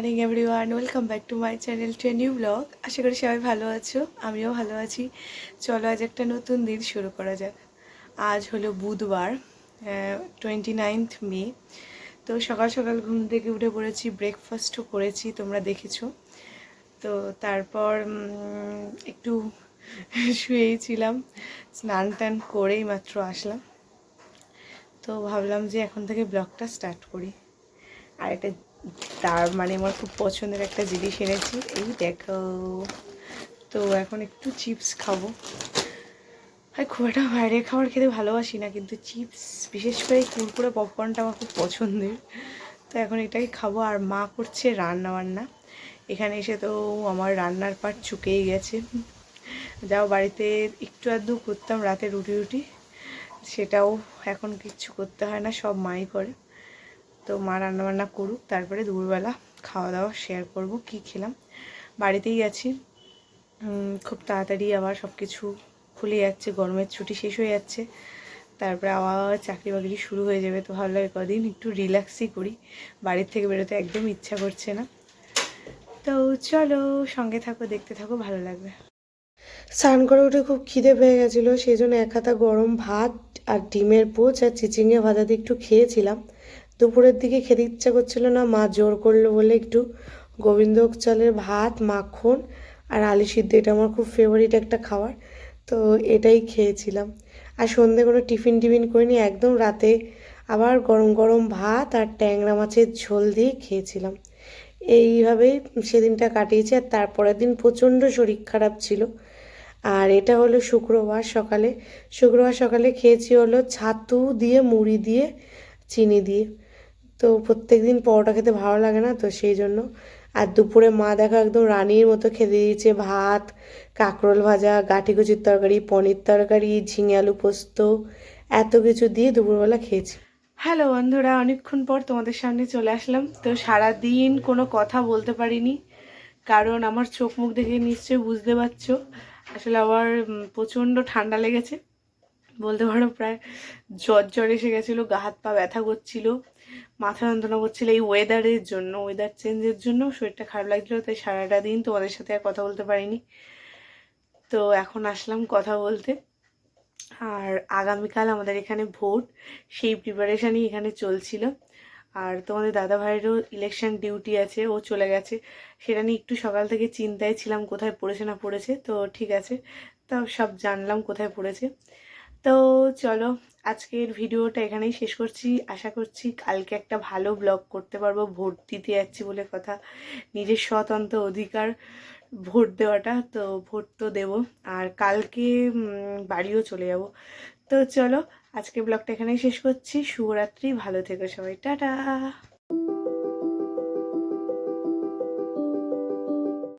Morning everyone welcome back to my channel to new blog আশা করি সবাই ভালো আছো, আমিও ভালো আছি। চলো আজ একটা নতুন দিন শুরু করা যাক। আজ হলো বুধবার টোয়েন্টি নাইনথ মে তো সকাল সকাল ঘুম থেকে উঠে পড়েছি ব্রেকফাস্টও করেছি, তোমরা দেখেছ। তো তারপর একটু শুয়েই ছিলাম, স্নান টান করেই মাত্র আসলাম। তো ভাবলাম যে এখন থেকে ব্লগটা স্টার্ট করি। আর এটা তার মানে আমার খুব পছন্দের একটা জিনিস এনেছি, এই দেখো। তো এখন একটু চিপস খাব। আর খুব একটা বাইরে খাবার খেতে ভালোবাসি না, কিন্তু চিপস, বিশেষ করে কুরকুরে পপকর্নটা আমার খুব পছন্দের। তো এখন এটাই খাব। আর মা করছে রান্না বান্না এখানে এসে তো আমার রান্নার পাট চুকেই গেছে। যাও বাড়িতে একটু আধটু করতাম, রাতে রুটি রুটি সেটাও এখন কিচ্ছু করতে হয় না, সব মাই করে। তো মা রান্নাবান্না করুক, তারপরে দুপুরবেলা খাওয়া দাওয়া শেয়ার করব, কি খেলাম। বাড়িতেই আছি। খুব তাড়াতাড়ি আবার সব কিছু খুলে যাচ্ছে, গরমের ছুটি শেষ হয়ে যাচ্ছে। তারপরে আবার চাকরি বাকরি শুরু হয়ে যাবে, তো ভালো লাগে কদিন একটু রিল্যাক্সই করি। বাড়ির থেকে বেরোতে একদম ইচ্ছা করছে না। তো চলো, সঙ্গে থাকো, দেখতে থাকো, ভালো লাগবে। স্নান করে উঠে খুব খিদে পেয়ে গেছিল, সেই জন্য এক হাতা গরম ভাত আর ডিমের পোচ আর চিচিঙে ভাজা দিয়ে একটু খেয়েছিলাম। দুপুরের দিকে খেতে ইচ্ছা করছিল না, মা জোর করল বলে একটু। গোবিন্দভোগ চালের ভাত, মাখন আর আলু সিদ্ধ, এটা আমার খুব ফেভারিট একটা খাবার, তো এটাই খেয়েছিলাম। আর সন্ধে কোনো টিফিন টিফিন করিনি, একদম রাতে আবার গরম গরম ভাত আর ট্যাংরা মাছের ঝোল দিয়ে খেয়েছিলাম। এইভাবেই সেদিনটা কাটিয়েছি আর তারপরের দিন প্রচণ্ড শরীর খারাপ ছিল। আর এটা হলো শুক্রবার সকালে। শুক্রবার সকালে খেয়েছি হলো ছাতু দিয়ে, মুড়ি দিয়ে, চিনি দিয়ে। তো প্রত্যেক দিন পরোটা খেতে ভালো লাগে না তো সেই জন্য। আর দুপুরে মা দেখো একদম রানীর মতো খেতে দিয়েছে ভাত, কাঁকরোল ভাজা, গাঠি কুচির তরকারি, পনির তরকারি, ঝিঙে আলু পোস্ত, এত কিছু দিয়ে দুপুরবেলা খেয়েছি। হ্যালো বন্ধুরা, অনেকক্ষণ পর তোমাদের সামনে চলে আসলাম। তো সারা দিন কোনো কথা বলতে পারিনি, কারণ আমার চোখ মুখ দেখে নিশ্চয়ই বুঝতে পারছ। আসলে আমার প্রচণ্ড ঠান্ডা লেগেছে। বলতে পারো প্রায় জ্বর জ্বর এসে গেছিল, গা হাত পা ব্যথা করছিল, মাথা যন্ত্রণা করছিল এই ওয়েদারের জন্য ওয়েদার চেঞ্জের জন্য শরীরটা খারাপ লাগছিল, তাই সারাটা দিন তোমাদের সাথে আর কথা বলতে পারিনি। তো এখন আসলাম কথা বলতে। আর আগামীকাল আমাদের এখানে ভোট, সেই প্রিপারেশানই এখানে চলছিল। আর তোমাদের দাদা ভাইয়েরও ইলেকশন ডিউটি আছে, ও চলে গেছে। সেটা নিয়ে একটু সকাল থেকে চিন্তায় ছিলাম কোথায় পড়েছে না পড়েছে, তো ঠিক আছে। তো সব জানলাম কোথায় পড়েছে। তো চলো, আজকের ভিডিওটা এখানেই শেষ করছি। আশা করছি কালকে একটা ভালো ব্লগ করতে পারব। ভোট দিতে যাচ্ছি বলে কথা। নিজের স্বতন্ত্র অধিকার ভোট দেওয়াটা, তো ভোট তো দেবো। আর কালকে বাড়িও চলে যাব। তো চলো আজকে ব্লগটা এখানেই শেষ করছি। শুভরাত্রি, ভালো থেকো সবাই। টাটা!